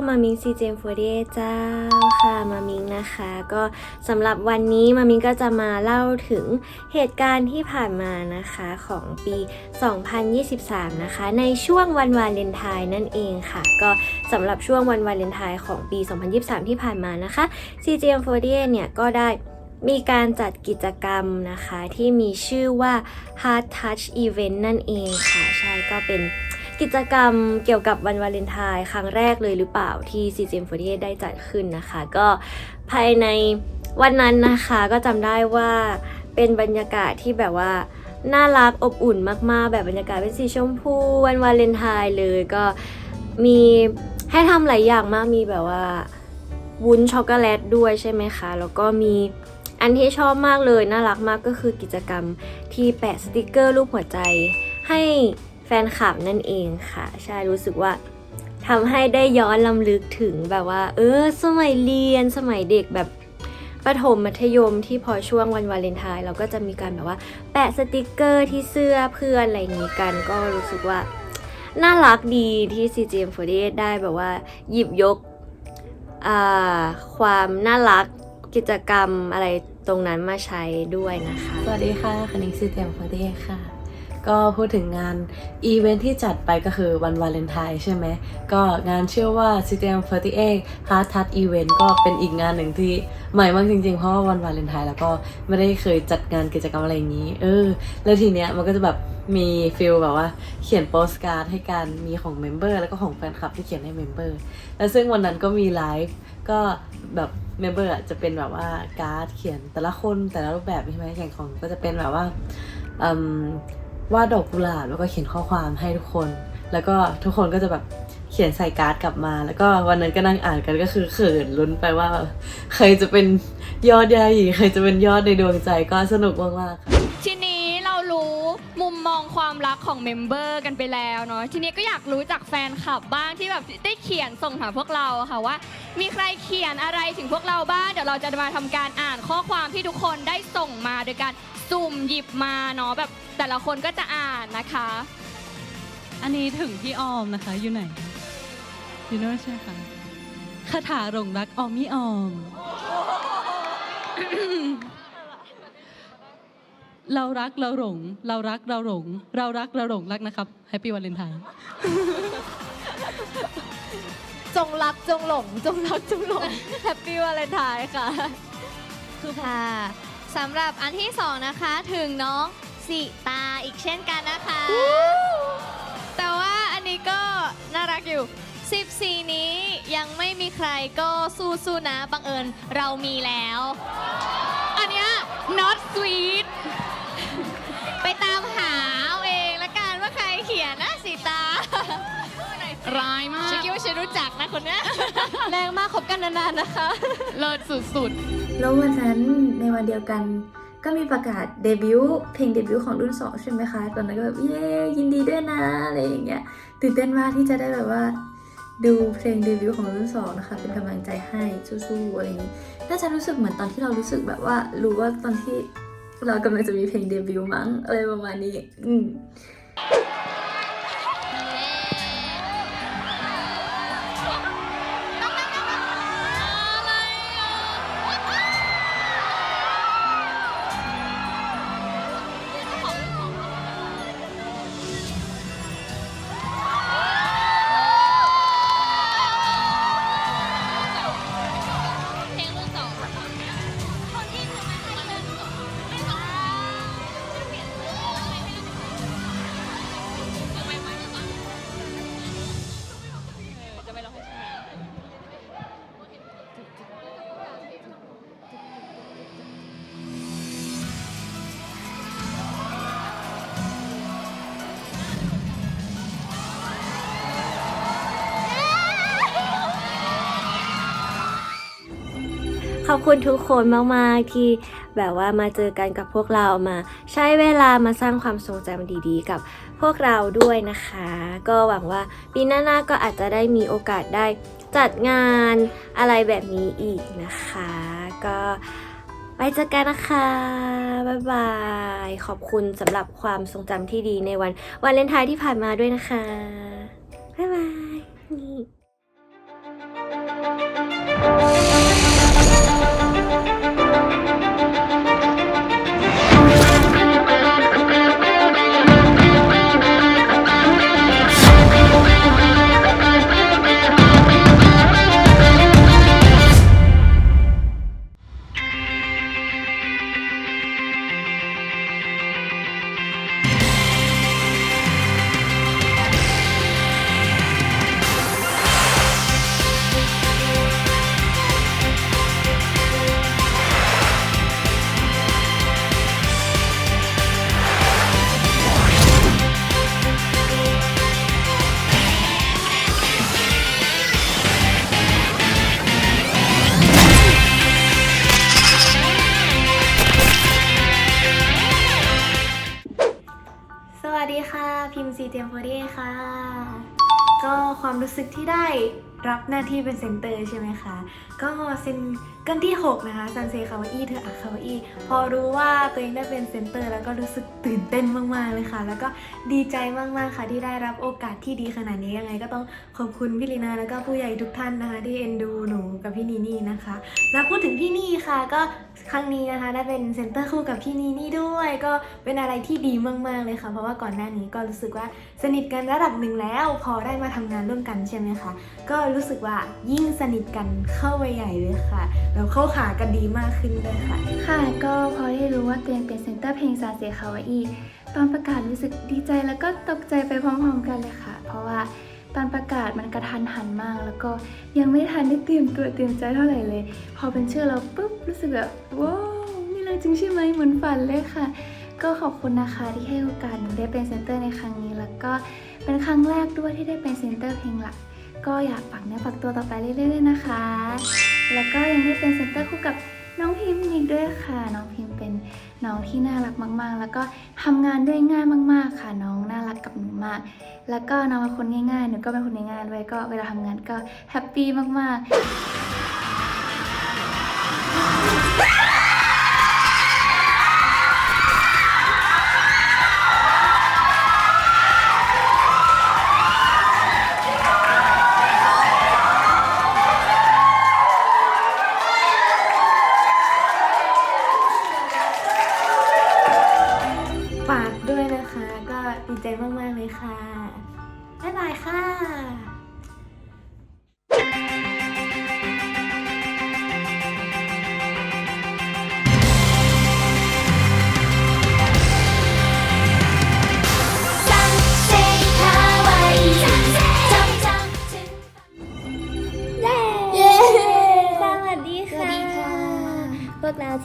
ามามิงซีเจมโฟเดเจ้าค่ะมามิงนะคะ ก็สำหรับวันนี้มามิงก็จะมาเล่าถึงเหตุการณ์ที่ผ่านมานะคะของปี 2023 นะคะ ในช่วงวันวาเลนไทน์นั่นเองค่ะ ก็สำหรับช่วงวันวาเลนไทน์ของปี 2023 ที่ผ่านมานะคะ CGM48 เนี่ยก็ได้มีการจัดกิจกรรมนะคะที่มีชื่อว่า Heart Touch Event นั่นเองค่ะ ใช่ก็เป็น กิจกรรมเกี่ยวกับวันวาเลนไทน์ครั้งแรกเลยหรือเปล่าที่ CGM48 ได้จัดขึ้นนะคะ ก็ภายในวันนั้นนะคะก็จำได้ว่าเป็นบรรยากาศที่แบบว่าน่ารักอบอุ่นมากๆ แบบบรรยากาศเป็นสีชมพูวันวาเลนไทน์เลยก็มีให้ทำหลายอย่างมากมีแบบว่าวุ้นช็อกโกแลตด้วยใช่ไหมคะ แล้วก็มีอันที่ชอบมากเลยน่ารักมากก็คือกิจกรรมที่แปะสติกเกอร์รูปหัวใจให้ ฟนคลับนั่นเองค่ะ ใช่รู้สึกว่าทำให้ได้ย้อนลำลึกถึงแบบว่า เออ สมัยเรียนสมัยเด็กแบบประถมมัธยมที่พอช่วงวันวาเลนไทน์เราก็จะมีการแบบว่า แปะสติกเกอร์ที่เสื้อเพื่อนอะไรอย่างนี้กันก็รู้สึกว่า น่ารักดีที่ CGM48 ได้แบบว่า หยิบยกความน่ารักกิจกรรมอะไรตรงนั้นมาใช้ด้วยนะคะ สวัสดีค่ะคณิงซีเต็มฟอร์เดค่ะ ก็พูดถึงงานอีเวนท์ที่จัดไปก็คือวันวาเลนไทน์ใช่ไหม ก็งานเชื่อว่า c t m 48 Heart Touch Event ก็เป็นอีกงานหนึ่งที่ใหม่มากจริงๆ เพราะว่าวันวาเลนไทน์แล้วก็ไม่ได้เคยจัดงานกิจกรรมอะไรอย่างนี้ เออ แล้วทีเนี้ยมันก็จะแบบมีฟิลแบบว่าเขียนโปสการ์ดให้กันมีของเมมเบอร์แล้วก็ของแฟนคลับที่เขียนให้เมมเบอร์ แล้วซึ่งวันนั้นก็มีไลฟ์ก็แบบเมมเบอร์จะเป็นแบบว่าการ์ดเขียนแต่ละคนแต่ละรูปแบบใช่ไหมอย่างของก็จะเป็นแบบว่า วาดดอกกุหลาบแล้วก็เขียนข้อความให้ทุกคน แล้วก็ทุกคนก็จะแบบเขียนใส่การ์ดกลับมา แล้วก็วันนั้นก็นั่งอ่านกันก็คือเขินลุ้นไปว่าใครจะเป็นยอดใหญ่ใครจะเป็นยอดในดวงใจก็สนุกมากๆค่ะ มุมมองความรักของเมมเบอร์กันไปแล้วเนาะทีนี้ก็อยากรู้จากแฟนคลับบ้างที่แบบได้เขียนส่งหาพวกเราค่ะว่า มีใครเขียนอะไรถึงพวกเราบ้างเดี๋ยวเราจะมาทำการอ่านข้อความที่ทุกคนได้ส่งมาโดยการสุ่มหยิบมาเนาะแบบแต่ละคนก็จะอ่านนะคะ อันนี้ถึงพี่ออมนะคะอยู่ไหนอยู่โน่นใช่ไหมคะคาถาหลงรักออมมี่ออม เรารักเราหลง เรารักเราหลง เรารักเราหลงรักนะครับแฮปปี้วันเลนไทน์จงรักจงหลง จงรักจงหลงแฮปปี้วาเลนไทน์ค่ะค่ะสำหรับอันที่สองนะคะถึงน้องสิตาอีกเช่นกันนะคะ แต่ว่าอันนี้ก็น่ารักอยู่ 14 นี้ยังไม่มีใครก็สู้ๆนะบังเอิญเรามีแล้ว อันเนี้ย not sweet จักนะคนเนี้ย แรงมากคบกันนานๆนะคะ เลิศสุดแล้ววันนั้นในวันเดียวกันก็มีประกาศเดบิวต์เพลงเดบิวต์ของรุ่น2ใช่ไหมคะตอนนั้นก็แบบเย้ยินดีด้วยนะอะไรอย่างเงี้ยตื่นเต้นมากที่จะได้แบบว่า ดูเพลงเดบิวต์ของรุ่น2นะคะ เป็นกำลังใจให้สู้ๆอะไรอย่างงี้น่าจะรู้สึกเหมือนตอนที่เรารู้สึกแบบว่า รู้ว่าตอนที่เรากำลังจะมีเพลงเดบิวต์มั้งอะไรประมาณนี้อืมเคุณทุกคนมากๆที่แบบว่ามาเจอกันกับพวกเรามา ใช้เวลามาสร้างความทรงจำดีๆ กับพวกเราด้วยนะคะ ก็หวังว่าปีหน้าๆก็อาจจะได้มีโอกาสได้จัดงานอะไรแบบนี้อีกนะคะ ก็ไปเจอกันนะคะ บ๊ายบาย ขอบคุณสำหรับความทรงจำที่ดีในวันวาเลนไทน์ที่ผ่านมาด้วยนะคะ บ๊ายบายนี่ หน้าที่เป็นเซนเตอร์ใช่ไหมคะ ก็ซิงเกิลที่ 6 นะคะซันเซคาวาอีเธออะคาวาอีพอรู้ว่าตัวเองได้เป็นเซนเตอร์ แล้วก็รู้สึกตื่นเต้นมาก ๆ เลยค่ะ แล้วก็ดีใจมาก ๆ ค่ะ ที่ได้รับโอกาสที่ดีขนาดนี้ยังไงก็ต้องขอบคุณพี่ลีนาแล้วก็ผู้ใหญ่ทุกท่านนะคะ ที่เอ็นดูหนูกับพี่นีนี่นะคะ แล้วพูดถึงพี่นี่ค่ะก็ ครั้งนี้นะคะได้เป็นเซนเตอร์คู่กับพี่นีนี่ด้วย ก็เป็นอะไรที่ดีมากๆเลยค่ะ เพราะว่าก่อนหน้านี้ก็รู้สึกว่าสนิทกันระดับหนึ่งแล้ว พอได้มาทำงานร่วมกันใช่ไหมคะก็รู้สึกว่ายิ่งสนิทกันเข้าไปใหญ่เลยค่ะแล้วเข้าขากันดีมากขึ้นด้วยค่ะ ค่ะก็พอได้รู้ว่าตัวเองเป็นเซนเตอร์เพลงซาเซคาวาอีตอนประกาศรู้สึกดีใจแล้วก็ตกใจไปพร้อมๆกันเลยค่ะ เพราะว่า ตอนประกาศมันกระทันหันมาก แล้วก็ยังไม่ทันได้เตรียมตัวเตรียมใจเท่าไหร่เลย พอเป็นชื่อเราปุ๊บรู้สึกแบบว้าวนี่เลยจริงใช่ไหมเหมือนฝันเลยค่ะ ก็ขอบคุณนะคะที่ให้โอกาสหนูได้เป็นเซนเตอร์ในครั้งนี้ แล้วก็เป็นครั้งแรกด้วยที่ได้เป็นเซนเตอร์เพลงหลัก ก็อยากฝากเนื้อฝากตัวต่อไปเรื่อยๆนะคะ แล้วก็ยังได้เป็นเซนเตอร์คู่กับ น้องพิมพ์อีกด้วยค่ะ น้องพิมพ์เป็นน้องที่น่ารักมากๆ แล้วก็ทำงานด้วยง่ายมาก ๆ ค่ะ น้องน่ารักกับหนูมาก แล้วก็น้องเป็นคนง่ายๆ หนูก็เป็นคนง่ายๆด้วยก็เวลาทำงานก็แฮปปี้มากๆ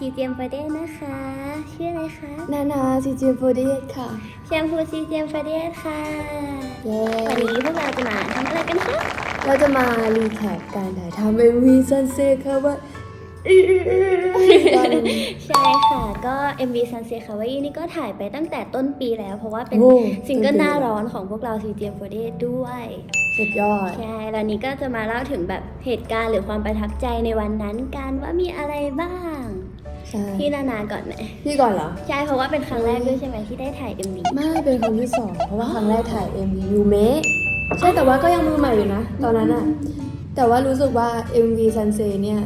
พวกเรา CTM f r i d a y นะคะ ชื่ออะไรคะนานา CGM48 ค่ะ แชมพู CTM f r i d a y ค่ะเย้วันนี้พวกเราจะมาทำอะไรกันคะเราจะมารีแคปการถ่ายทำ MV Sunset ค่ะว่า ใช่ค่ะก็ MV Sunset k a w a i นี่ก็ถ่ายไปตั้งแต่ต้นปีแล้ว เพราะว่าเป็นโอ้ ซิงเกิลต้นปีหน้าร้อนของพวกเรา CTM f r i d a y ด้วย สุดยอด ใช่แล้วนี้ก็จะมาเล่าถึงแบบเหตุการณ์หรือความประทับใจในวันนั้นกันว่ามีอะไรบ้าง ใช่พี่นานาก่อนไหมพี่ก่อนเหรอ ใช่เพราะว่าเป็นครั้งแรกด้วยใช่ไหมที่ได้ถ่าย MV ไม่เป็นครั้งที่สองเพราะว่าครั้งแรกถ่าย MV ยูเมะใช่แต่ว่าก็ยังมือใหม่อยู่นะ ตอนนั้นอะแต่ว่ารู้สึกว่า MV Sunset เนี่ย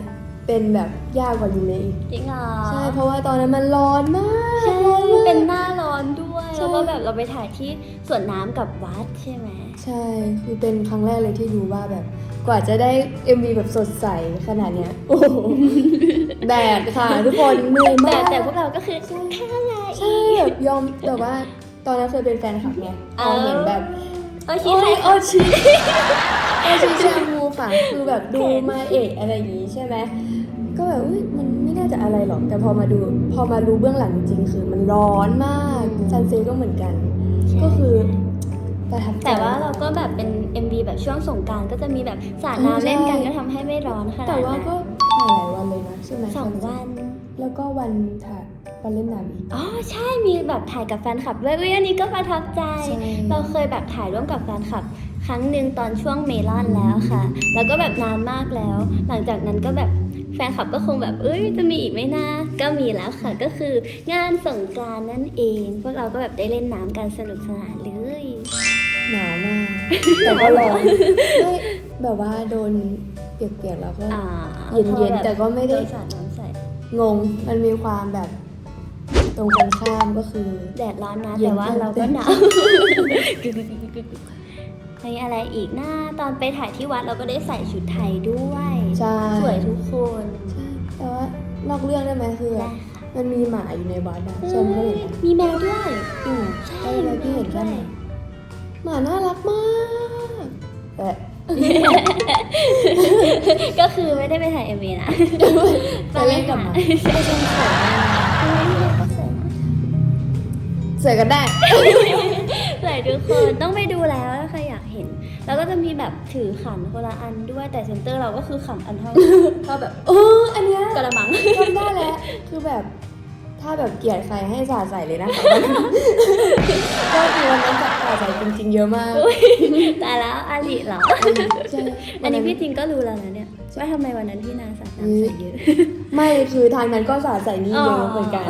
เป็นแบบยากกว่ายูเมะอีกจริงเหรอใช่เพราะว่าตอนนั้นมันร้อนมากใช่ร้อนมากเป็นหน้าร้อนด้วยใช่แล้วก็แบบเราไปถ่ายที่สวนน้ำกับวัดใช่ไหมใช่คือเป็นครั้งแรกเลยที่รู้ว่าแบบ กว่าจะได้ MV แบบสดใสขนาดเนี้ยโอ้โหแดดค่ะทุกคนเหนื่อยแต่มากแต่พวกเราก็คือแค่ไงใช่แบบยอมแต่ว่าตอนนั้นเคยเป็นแฟนคลับไงพอเห็นแบบ โอชิโอ้ใครยโอชิโอชิแชมพูค่ะคือแบบดูมาเอะอะไรอย่างงี้ใช่ไหมก็แบบอุ๊ยมันไม่น่าจะอะไรหรอกแต่พอมาดู พอมารู้เบื้องหลังจริงๆคือมันร้อนมากซันเซ็ตก็เหมือนกัน ก็คือ ประทับใจแต่ว่าเราก็แบบเป็น MV แบบช่วงสงกรารก็จะมีแบบสาดน้ำเล่นกันก็ทำให้ไม่ร้อนขนาดแต่ว่านั้นก็ถ่ายหลายวันเลยนะใช่ไหมสองวัน แล้วก็วันถ่ายวันเล่นน้ำอีกอ๋อใช่มีแบบถ่ายกับแฟนคลับด้วยเว้ยอันนี้ก็ประทับใจใช่เราเคยแบบถ่ายร่วมกับแฟนคลับ ครั้งหนึ่งตอนช่วงเมลอนแล้วค่ะ แล้วก็แบบนานมากแล้ว หลังจากนั้นก็แบบแฟนคลับก็คงแบบเอ้ยจะมีอีกไหมนะก็มีแล้วค่ะ ก็คืองานสงกรารนั่นเอง พวกเราก็แบบได้เล่นน้ำกันสนุกสนานเลย หนาวมาก แต่ก็ร้อนไม่แบบว่าโดนเปียกๆแล้วก็อ่าเย็นๆแต่ก็ไม่ได้ โนสาดน้ำใส่ งง มันมีความแบบตรงกันข้ามก็คือ แดดร้อนนะ เย็นแต่ว่าจังเราก็หนาวมีอะไรอีกนะตอนไปถ่ายที่วัดเราก็ได้ใส่ชุดไทยด้วยใช่ สวยทุกคนใช่แต่ว่านอกเรื่องได้ไหมคือได้ค่ะมันมีหมาอยู่ในวัดอะชมเขาเห็นไหมมีแมวด้วย อืมใช่แล้วพี่เห็นแค่ไหน หมาน่ารักมากแต่ก็คือไม่ได้ไปถ่ายเอ็มวีนะไปเล่นกับหมาไม่ใช่สวยมากสวยกันได้สวยทุกคนต้องไปดูแล้วถ้าใครอยากเห็น แล้วก็จะมีแบบถือขันคนละอันด้วยแต่เซนเตอร์เราก็คือขันอันเท่าก็แบบเอออันเนี้ยกระมังทำได้แล้วคือแบบถ้าแบบเกลียดใครให้สาดใส่เลยนะคะ เยอะมาก ตายแล้วอาลิเหรอ ใช่ อันนี้พี่จริงก็รู้แล้วนะเนี่ยว่าทำไมวันนั้นพี่นาสาดน้ำใส่เยอะ ไม่คือทางนั้นก็สาดใส่นี่เยอะเหมือนกัน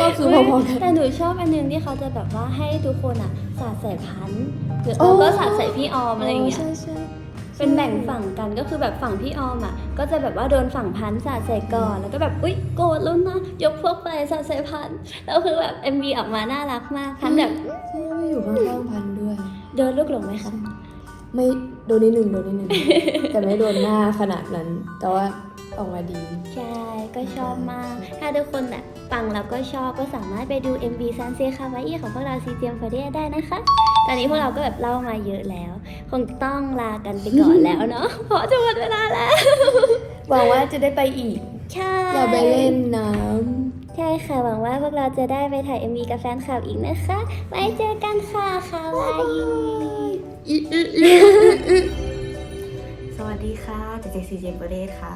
ก็คือพอๆกัน แต่หนูชอบอันนึงที่เขาจะแบบว่าให้ทุกคนอะสาดใส่พันธุ์หรือโอ้เราก็สาดใส่พี่ออมอะไรอย่างเงี้ยใช่ใช่เป็นแบ่งฝั่งกันก็คือแบบฝั่งพี่ออมอะ ก็จะแบบว่าโดนฝั่งพันธุ์สาดใส่ก่อนแล้วก็แบบอุ๊ยโกรธแล้วนะยกพวกไปสาดใส่พันธุ์แล้วคือแบบ MV ออกมาน่ารักมากพันธุ์แบบใช่ไม่ อยู่ข้างๆพันด้วย โดนลูกหลงไหมคะไม่โดนนิดหนึ่งโดนนิดหนึ่งแต่ไม่โดนหน้าขนาดนั้น แต่ว่าออกมาดี ใช่ ก็ชอบมาก ถ้าทุกคนอะฟังแล้วก็ชอบก็สามารถไปดู MV ซันเซคาวาอิของพวกเราซีเจมฟอร์เดได้นะคะ ตอนนี้พวกเราก็แบบเล่ามาเยอะแล้ว คงต้องลากันไปก่อนแล้วเนาะเพราะจะหมดเวลาแล้วหวังว่าจะได้ไปอีก ใช่อย่าไปเล่นน้ ใช่ค่ะ หวังว่าพวกเราจะได้ไปถ่าย MV กับแฟนคลับอีกนะคะ ไว้เจอกันค่ะคาวาอิสวัสดีค่ะเจเจซีเจมเบเรสค่ะ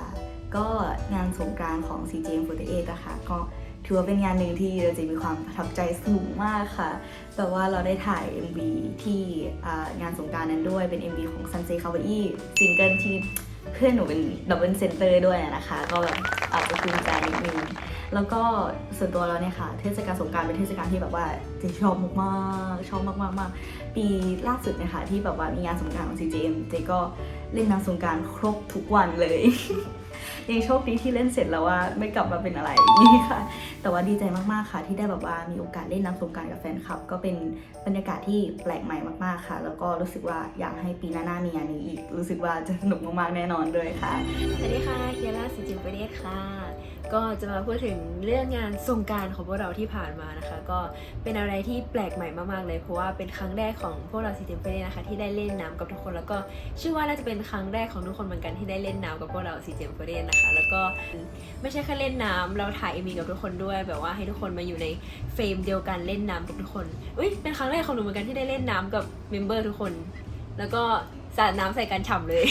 ก็งานสงกรานต์ของ CJM 48 อะค่ะ ก็ถือว่าเป็นงานหนึ่งที่เราจะมีความประทับใจสูงมากค่ะ แต่ว่าเราได้ถ่าย MV ที่อ่งานสงกรานนั้นด้วย เป็น MV ของ Sunset Kawaii ซิงเกิลที่เพื่อนหนูเป็นดับเบิลเซนเตอร์ด้วยนะคะ ก็แบบอาจจะภูมิใจนิดนึง แล้วก็ส่วนตัวเราเนี่ยค่ะ เทศกาลสงการเป็นเทศกาลที่แบบว่าเจชอบมากๆชอบมากๆมากปีล่าสุดเนะคะที่แบบว่ามีงานสงการของ CJM เจก็เล่นน้ำสงการครบทุกวันเลยยังโชคดีที่เล่นเสร็จแล้วว่าไม่กลับมาเป็นอะไรนี่ค่ะ แต่ว่าดีใจมากๆค่ะ ที่ได้แบบว่ามีโอกาสเล่นน้ำสงการกับแฟนคลับ ก็เป็นบรรยากาศที่แปลกใหม่มากๆค่ะ แล้วก็รู้สึกว่าอยากให้ปีหน้าๆมีงานนี้อีก รู้สึกว่าจะสนุกมากๆแน่นอนด้วยค่ะสวัสดีค่ะเคียร่าสิจิมประเดศค่ะ ก็จะมาพูดถึงเรื่องงานสงการของพวกเราที่ผ่านมานะคะ ก็เป็นอะไรที่แปลกใหม่มากๆเลย เพราะว่าเป็นครั้งแรกของพวกเราสิจิมประเดศนะคะที่ได้เล่นน้ำกับทุกคนแล้วก็เชื่อว่าน่าจะเป็นครั้งแรกของทุกคนเหมือนกันที่ได้เล่นน้ำกับพวกเราสิจิมประเดศนะคะ แล้วก็ไม่ใช่แค่เล่นน้ำเราถ่ายเอมีกับทุกคนด้วย แบบว่าให้ทุกคนมาอยู่ในเฟรมเดียวกันเล่นน้ำกับทุกคนอุ้ยเป็นครั้งแรกของหนูเหมือนกันที่ได้เล่นน้ำกับเมมเบอร์ทุกคน แล้วก็ สาดน้ำใส่กันฉ่ำเลย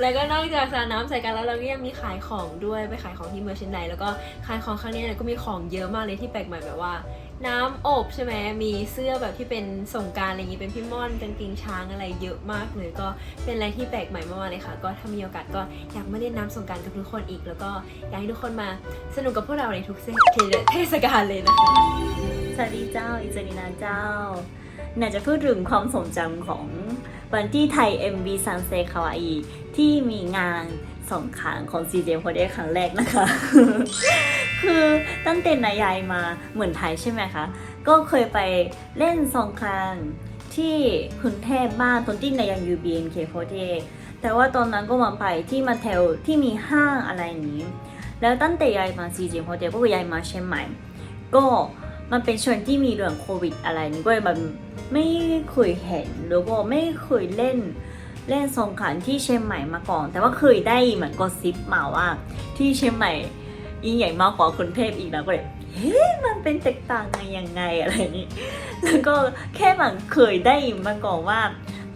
แล้วก็นอกจากสาดน้ำใส่กันแล้วเราก็ยังมีขายของด้วยไปขายของที่เมอร์ชันไดแล้วก็ขายของครั้งนี้เนี่ยก็มีของเยอะมากเลยที่แปลกใหม่แบบว่า น้ำอบใช่ไหมมีเสื้อแบบที่เป็นสงการอะไรอย่างนี้เป็นพี่ม่อนกางเกงช้างอะไรเยอะมากเลยก็เป็นอะไรที่แปลกใหม่มากๆเลยค่ะ ก็ถ้ามีโอกาสก็อยากมาเล่นน้ำสงการกับทุกคนอีก แล้วก็อยากให้ทุกคนมาสนุกกับพวกเราในทุกเทศกาลเลยนะคะสวัสดีเจ้าอิจรินาเจ้าน่าจะพูดถึงความทรงจำของ วันที่ไทย MV Sunset Kawaii ที่มีงานสองครั้งของ CJ โ o เดครั้งแรกนะคะ คือตั้งแต่นายายมาเหมือนไทยใช่ไหมคะ ก็เคยไปเล่นสองกรานต์ที่กรุงเทพบ้านตอนที่นายยังอยู่ BNK48 แต่ว่าตอนนั้นก็มาไปที่มาเทลที่มีห้างอะไรนี้ แล้วตั้งแต่ยายมา CJ โ o เดก็คือยายมาเชียงใหม่ ก็ มันเป็นช่วงที่มีเรื่องโควิดอะไรนี่ก็เลยมันไม่เคยเห็นแล้วก็ไม่เคยเล่นเล่นสงกรานที่เชียงใหม่มาก่อน แต่ว่าเคยได้เหมือนกอซิปมาว่า ที่เชียงใหม่ยิ่งใหญ่มากกว่ากรุงเทพอีกนะก็เลยเฮ้ยมันเป็นแตกต่างไงยังไงอะไรนี้แล้วก็แค่มันเคยได้มาก่อนว่า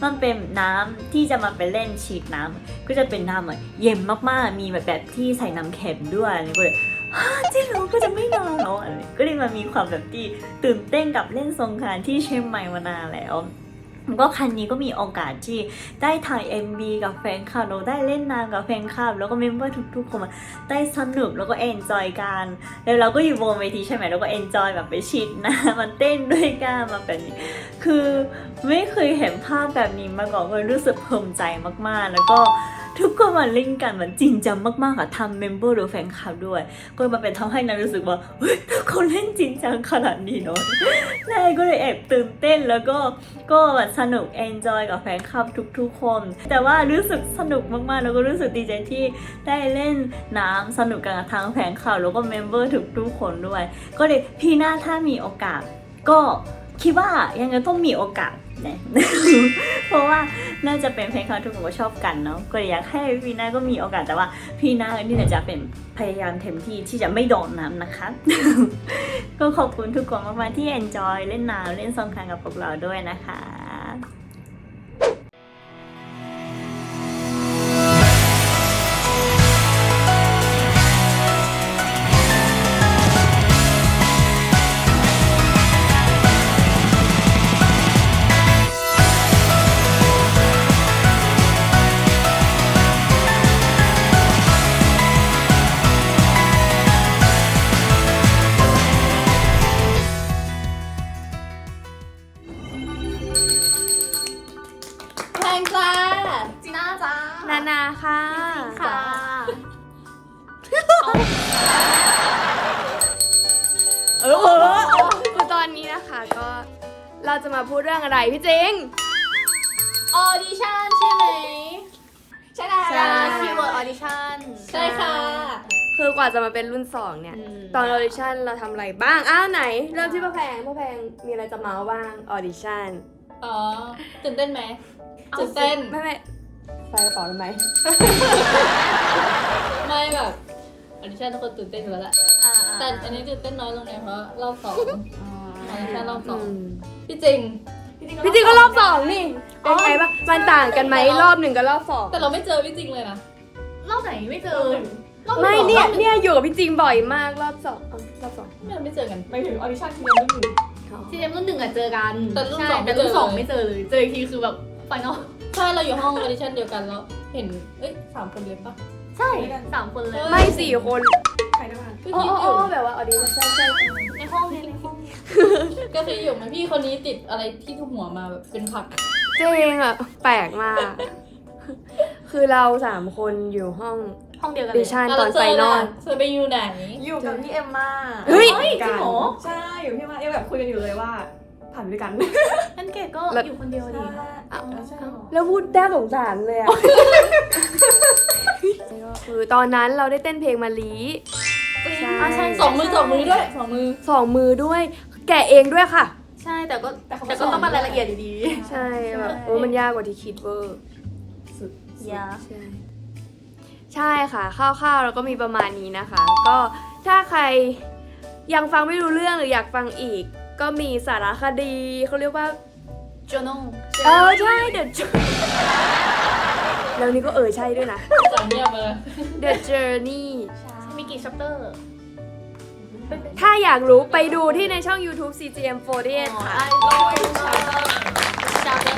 มันเป็นน้ำที่จะมาไปเล่นฉีดน้ำก็จะเป็นน้ำแบบเย็นมากๆ มีแบบแบบที่ใส่น้ำแข็งด้วยอะไรก็เลย จริงเหรอก็จะไม่นานแล้วอะไรก็เลยมามีความแบบที่ตื่นเต้นกับเล่นสงกรารที่เชียงใหม่มานานแล้วแล้วก็ครั้งนี้ก็มีโอกาสที่ได้ถ่าย MV กับแฟนคลับเราได้เล่นน้ำกับแฟนคลับแล้วก็เมมเบอร์ทุกๆคนได้สนุกแล้วก็เอนจอยกันแล้วเราก็อยู่บนเวทีใช่ไหมแล้วก็เอนจอยแบบไปชิดนะมันเต้นด้วยกันมาแบบนี้ คือไม่เคยเห็นภาพแบบนี้มาก่อนเลยรู้สึกภูมิใจมากๆ แล้วก็ ทุกคนมาเล่นกันมือนจริงจังมากๆอะทำเมมเบอร์หรือแฟนคลับด้วย ก็มาเป็นทำให้นันรู้สึกว่าเฮ้ยทุกคนเล่นจริงจังขนาดนี้เนาะนายก็เลยแอบตื่นเต้นแล้วก็ก็แบบสนุกเอนจอยกับแฟนคลับทุกๆคน แต่ว่ารู้สึกสนุกมากๆ แล้วก็รู้สึกดีใจที่ได้เล่นน้ำสนุกกันกับทางแฟนคลับแล้วก็เมมเบอร์ทุกๆคนด้วย ก็เลยพี่หน้าถ้ามีโอกาส ก็คิดว่ายังไงต้องมีโอกาส นะเพราะว่าน่าจะเป็นเพลงเขาทุกคนก็ชอบกันเนาะก็อยากให้พี่นาก็มีโอกาสแต่ว่าพี่หน้านี่จะเป็นพยายามเต็มที่ที่จะไม่โดนน้ำนะคะ ก็ขอบคุณทุกคนมากๆที่ enjoy เล่นน้ำเล่นซองกรางกับพวกเราด้วยนะคะ จะมาพูดเรื่องอะไรพี่จริงออดิชั่นใช่ไหมใช่แล้วใช่ คีย์เวิร์ดออดิชั่นใช่ค่ะ คือกว่าจะมาเป็นรุ่นสองเนี่ยตอนออดิชั่นเราทำอะไรบ้างอ้าวไหน เริ่มที่พ่อแพงพ่อแพงมีอะไรจะเมาส์บ้างออดิชั่นอ๋อตื่นเต้นไหมตื่นเต้นไม่ไม่ใส่กระเป๋าทำไมไม่แบบออดิชั่นทุกคนตื่นเต้นอยู่แล้วแหละแต่อันนี้ตื่นเต้นน้อยลงเนี่ยเพราะรอบสอง ออดิชั่นรอบสองพี่จริง พี่จริงก็รอบสองนี่เป็นไงบ้างมันต่างกันไหมรอบหนึ่งกับรอบสองแต่เราไม่เจอพี่จริงเลยนะรอบไหนไม่เจอไม่เนี่ยเนี่ยอยู่กับพี่จริงบ่อยมากรอบสองเอ้ารอบสองไม่ไม่เจอกัน ไม่ถึงออดิชั่นทีเดียวรุ่นหนึ่งทีเดียวรุ่นหนึ่งอะเจอกันแต่รุ่นใช่สองไม่แต่รุ่นเจอสองเลยไม่เจอเลย เจออีกทีคือแบบไฟนอลใช่เราอยู่ห้องออดิชั่นเดียวกันแล้วเห็นเอ้ยสามคนเลยปะ ใช่สามคนเลย ไม่สี่คนก็อ๋อคิดอ๋ออยู่แบบว่าออดิชั่นใช่ใช่ ก็คืออยู่มันพี่คนนี้ติดอะไรที่ทุกหัวมาแบบเป็นผัก จริงอะ แปลกมาก คือเราสามคนอยู่ห้องห้องเดียวกันดิเลยชั่นตอนไฟนอล เธอไปอยู่ไหน อยู่กับพี่เอ็มมาเฮ้ย จริงเหรอ ใช่อยู่พี่เอ็มมาเอ็มแบบคุยกันอยู่เลยว่า ผ่านด้วยกันนั่นเกดก็แล้ว อยู่คนเดียวดีอ้าว ใช่เหรอแล้วพูดน่าสงสารเลยอะ คือตอนนั้นเราได้เต้นเพลงมาลี ใช่ อะใช่สองมือสองมือด้วยสองมือ สองมือด้วย แกะเองด้วยค่ะ ใช่แต่ก็แต่เขาแต่ก็ต้องมารายละเอียดอยู่ดีใช่แบบโอ้มันยากกว่าที่คิดเวอร์ ยา ใช่ ใช่ค่ะคร่าวๆแล้วก็มีประมาณนี้นะคะ ก็ถ้าใครยังฟังไม่รู้เรื่องหรืออยากฟังอีก ก็มีสารคดีเขาเรียกว่า journal เออใช่ The Journey แล้วนี่ก็เออใช่ด้วยนะสามเงียบมาเลย The Journey มีกี่ chapter ถ้าอยากรู้ไปดูที่ในช่อง YouTube CGM48 ค่ะไอ้ลอย chapter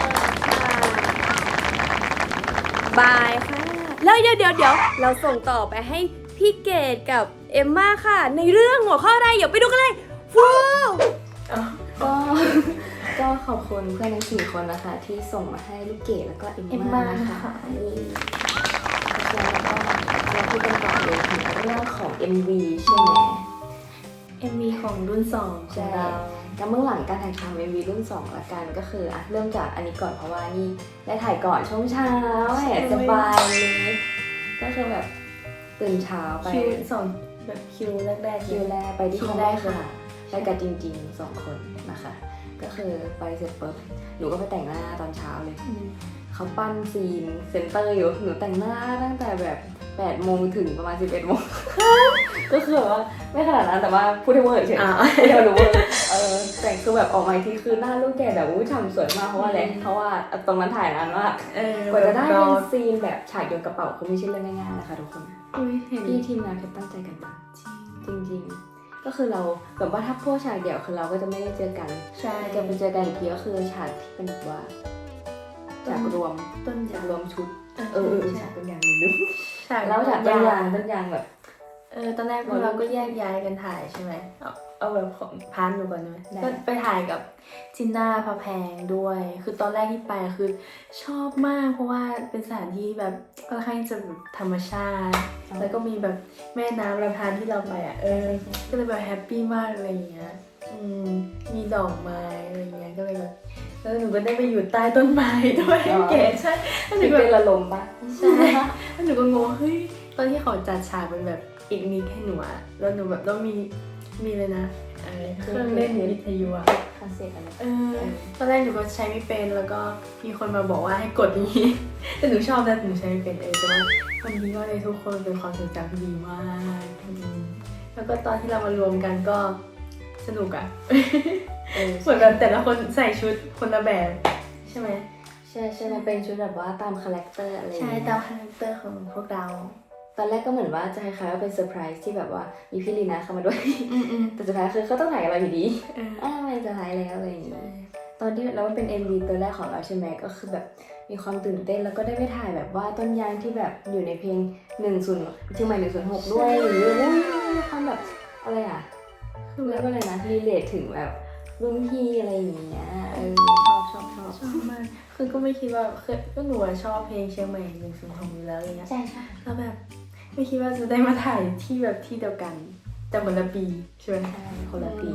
บายค่ะ แล้วเดี๋ยวเดี๋ยวเดี๋ยวเราส่งต่อไปให้พี่เกดกับเอมมาค่ะ ในเรื่องหัวข้ออะไรเดี๋ยวไปดูกันเลยว้าวก็ก็ขอบคุณเพื่อนทั้งสี่คนนะคะ ที่ส่งมาให้ลูกเกดแล้วก็เอ็มเอ็มมามานะคะ ค่ะนี่แล้วก็เราพูดกันก่อนเลยถึงเรื่องของ MV ใช่ไหม MV ของรุ่นสองขอใช่งเราแล้วเมื่องหลังการถ่ายทำ MV รุ่น2ละกันก็คืออะเริ่มจากอันนี้ก่อนเพราะว่านี่ได้ถ่ายก่อนช่วงเช้าแหมสบายเลยก็คือแบบตื่นเช้าไปคิวสองแบบคิวแรกๆคิวแรกไปที่คิห้วองแรกค่ะค่ะไปกันจริงๆสองคนนะคะ ก็คือไปเสร็จปุ๊บหนูก็ไปแต่งหน้าตอนเช้าเลย เขาปั้นซีนเซนเตอร์อยู่หนูแต่งหน้าตั้งแต่แบบ8โมงถึงประมาณ 11โมงก็คือแบบว่าไม่ขนาดนั้นแต่ว่าพูดให้เวอร์เฉยอ่าๆเดี๋ยวหนูเวอร์เออแต่งคือแบบออกมาอีกทีคือหน้าลูกแกแบบอุ้ยทำสวยมากเพราะว่าอะไรเพราะว่าตรงนั้นถ่ายนานมากเออกว่าจะได้รอเป็นซีนแบบฉากโยนกระเป๋าคือไม่ใช่เรื่องง่ายๆนะคะทุกคนอุ้ยเห็นพี่ทีมงานเขาตั้งใจกันมากจริงๆก็คือเราแบบว่าถ้าพวกฉากเดี่ยวคือเราก็จะไม่ได้เจอกันใช่จะไปเจอกันอีกทีก็คือฉากที่เป็นแบบว่า ฉากรวมต้นฉากยางรวมชุดเออเออเออฉากต้นยางลืมฉากแล้วฉากต้นยางต้นยางแบบเออตอนแรกพวกเราก็แยกย้ายกันถ่ายใช่ไหมเอาเอาแบบของพาร์ทหนูก่อนได้ไหมก็ไปถ่ายกับจินน่าพระแพงด้วย คือตอนแรกที่ไปคือชอบมากเพราะว่าเป็นสถานที่แบบค่อนข้างจะแบบธรรมชาติ แล้วก็มีแบบแม่น้ำลำธารที่เราไปอะเออ ก็เลยแบบแฮปปี้มากอะไรอย่างเงี้ยอืมมีดอกไม้อะไรอย่างเงี้ยก็เลยแบบ แล้วหนูก็ได้ไปอยู่ใต้ต้นไม้ด้วยเก๋ใช่แล้วหนูที่ก็เป็นละลมปะใช่แล้วหนูก็งงเฮ้ยตอนที่เขาจัดฉากเป็นแบบเอกนิคให้หนูอะแล้วหนูแบบต้องมีมีเลยนะเออเครื่องเล่นวิทยุอะคอนเซ็ปต์อะไรเออตอนแรกหนูก็ใช้ไม่เป็นแล้วก็มีคนมาบอกว่าให้กดอย่างนี้ แต่หนูชอบแต่หนูใช้ไม่เป็นเองแต่ว่าวันนี้ว่าเลยทุกคนเป็นความทรงจำที่ดีมากอืมแล้วก็ตอนที่เรามารวมกันก็สนุกอะ เออเหมือนแบบแต่ละคนใส่ชุดคนละแบบ ใช่ไหมใช่ใช่มันเป็นชุดแบบว่าตามคาแรคเตอร์อะไรอย่างใช่เงี้ยตามคาแรคเตอร์ของพวกเราตอนแรกก็เหมือนว่าจะคล้ายๆว่าเป็นเซอร์ไพรส์ที่แบบว่ามีพี่ลีนาเข้ามาด้วย อืมอืมแต่สุดท้ายคือเขาต้องถ่ายกับเราอยู่ดีเอออ้าวมันจะถ่ายแล้วอะไรอย่างงี้ตอนที่เราเป็น MV ตัวแรกของเราใช่ไหมก็คือแบบมีความตื่นเต้นแล้วก็ได้ไปถ่ายแบบว่าต้นยางที่แบบอยู่ในเพลง1 0เชียงใหม่106 ด้วยอย่างนี้อุ้ยมีความแบบอะไรอะคือเรียกว่าอะไรนะรีเลทถึงแบบ รุ่นพี่อะไรอย่างเงี้ยเออชอบชอบชอบชอบมากคือก็ไม่คิดว่าคือก็หนูอะชอบเพลงเชียงใหม่หนึ่งศูนย์หกอยู่แล้วอะไรเงี้ยใช่ใช่แล้วแบบเวไม่คิดว่าจะได้มาถ่ายที่แบบที่เดียวกัน แต่คนละปีใช่ไหมใช่คนละปี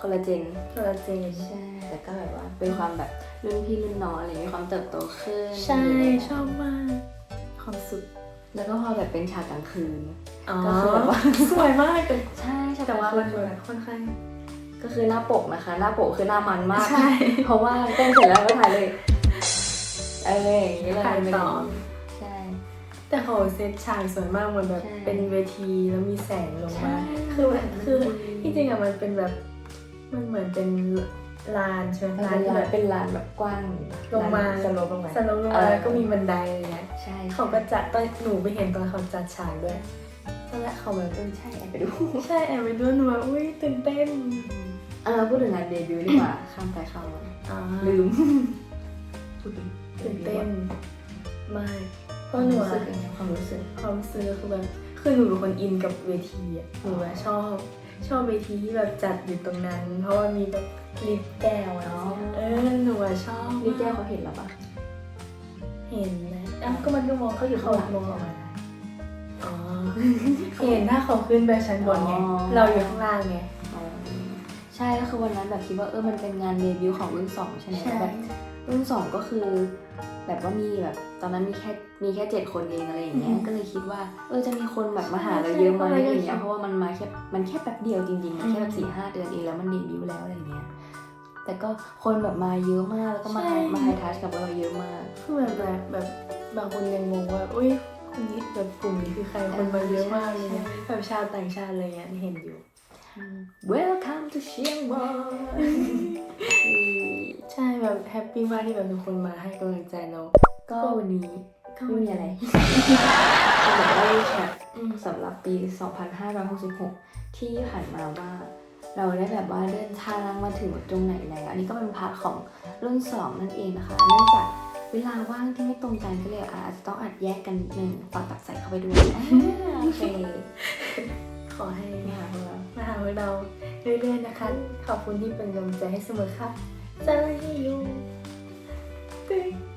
คนละเจนคนละเจนใช่แต่ก็แบบว่าเป็นความแบบรุ่นพี่รุ่นน้องอะไรมีความเติบโตขึ้นใช่ชอบมากความสุดแล้วก็พอแบบเป็นฉากกลางคืนอ๋อก็คือแบบว่าสวยมากแต่ใช่ฉากกแต่ลางว่าคืมันนแบบค่อนข้าง ก็คือหน้าปกนะคะ หน้าปกคือหน้ามันมาก ใช่ เพราะว่าเต้นเสร็จแล้วก็ถ่ายเลย เอออย่างนี้เลยถ่ายต่อ ใช่ แต่เขาเซตฉากสวยมากเหมือนแบบใช่ เป็นเวทีแล้วมีแสงลงมาใช่คือแบบคือที่จริงอะมันเป็นแบบมันเหมือนเป็นลานใช่ไหมเป็นลานที่ลาแบนบเป็นลานแบบกว้างลงมาสโลปลงมาสโลปลงเอมาอ แล้วก็มีบันไดอะไรเงี้ยใช่เขาก็จัดตอนหนูไปเห็นตอนเขาจัดฉากด้วย ตอนแรกเขาแบบเออใช่แอบไปดู ใช่แอบไปดูหนูแบบอุ้ยตื่นเต้นเออพูดถึงงานเดบิวต์ดีกว่าข้ามไปข้ามมาอ่าลืมพูดถึงตื่นเต้นมากเพราะหนูรู้สึอะกยังไงความรู้สึก ความรู้สึกคือแบบคือหนูเป็นคนอินกับเวทีอะหนูอะชอบ ชอบเวทีที่แบบจัดอยู่ตรงนั้น เพราะว่ามีแบบลิฟต์แก้วอะอ๋อ เออหนูอะชอบนี่แก้วเขาเห็นแล้วปะ เห็นนะอ้าวก็มันก็มองเขาอยู่เขาข้างหหลัลังงมองออกมา อ๋อเห็นถ้าเขาขึ้นไปชั้นบนไง อ๋อ เราอยู่ข้างล่างไงอ๋อใช่ก็คือวันนั้นแบบคิดว่าเออมันเป็นงานเดบิวต์ของรุ่นสองใช่ไหมใช่ แบบรุ่นสองก็คือ แบบว่ามีแบบตอนนั้นมีแค่มีแค่เจ็ดคนเองอะไรอย่างเงี้ยก็เลยคิดว่าเออจะมีคนแบบมาหาเราเยอะไหมอะไรอย่างเงี้ยเพราะว่ามันมาแค่มันแค่แป๊บเดียวจริงๆมันแค่แบบสี่ห้าเดือนเองแล้วมันเดบิวต์แล้วอะไรอย่างเงี้ยแต่ก็คนแบบมาเยอะมากแล้วก็มาไฮมาไฮทัชกับเราเยอะมาก คือแบบแบบแบบบางคนยังงงว่า อุ้ย คนนี้แบบกลุ่มนี้คือใครคนมาเยอะมากเลยเนี่ยแบบชาวต่างชาติอะไรเงี้ยเห็นอยู่ Welcome to เชียงใหม่ใช่แบบแฮปปี้มากที่แบบทุกคนมาให้กำลังใจเราก็วันนี้ก็ไม่มีอะไรจะบอกว่ารีแคปสำหรับปี 2566 ที่ผ่านมาว่า เราได้แบบว่าเดินทางมาถึงตรงไหนแล้ว อันนี้ก็เป็นพาร์ทของรุ่น 2 นั่นเองนะคะเนื่องจาก เวลาว่างที่ไม่ตรงกันก็เลยอาจจะต้องอัดแยกกันหนึ่งฝากตัดใส่เข้าไปด้วยโอเค ขอให้มาหาเรามาหาเราเรื่อยๆนะคะ ขอบคุณที่เป็นกำลังใจให้เสมอค่ะ จะอยู่ t h a